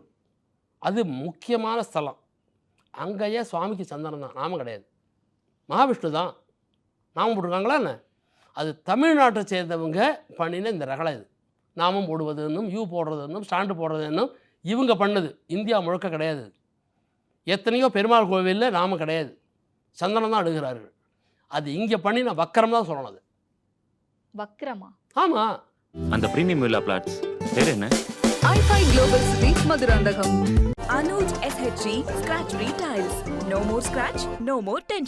அது முக்கியமான ஸ்தலம். அங்கேயே சுவாமிக்கு சந்தனம் தான். நாமம் கிடையாது. மகாவிஷ்ணு தான். நாமம் போட்டிருக்காங்களா என்ன? அது தமிழ்நாட்டை சேர்ந்தவங்க பண்ணின இந்த ரகலை இது. நாமம் போடுவதுன்னும் யூ போடுறதுன்னும் ஸ்டாண்டு போடுறதுன்னும் இவங்க பண்ணது. இந்தியா முழுக்க கிடையாது. எத்தனையோ பெருமாள் கோவிலில் நாம கிடையாது. சந்தனம் தான் அடுகிறார்கள். அது இங்கே பண்ணின வக்கரம் தான் சொல்லணும் அது. வக்ரமா ஆமாம் அந்த பிரீமியம் வில்லா பிளாட்ஸ் பேர் என்ன? iFi Global City, Madurandagam. Anuj SHG Scratch Retiles. No more scratch, no more tension.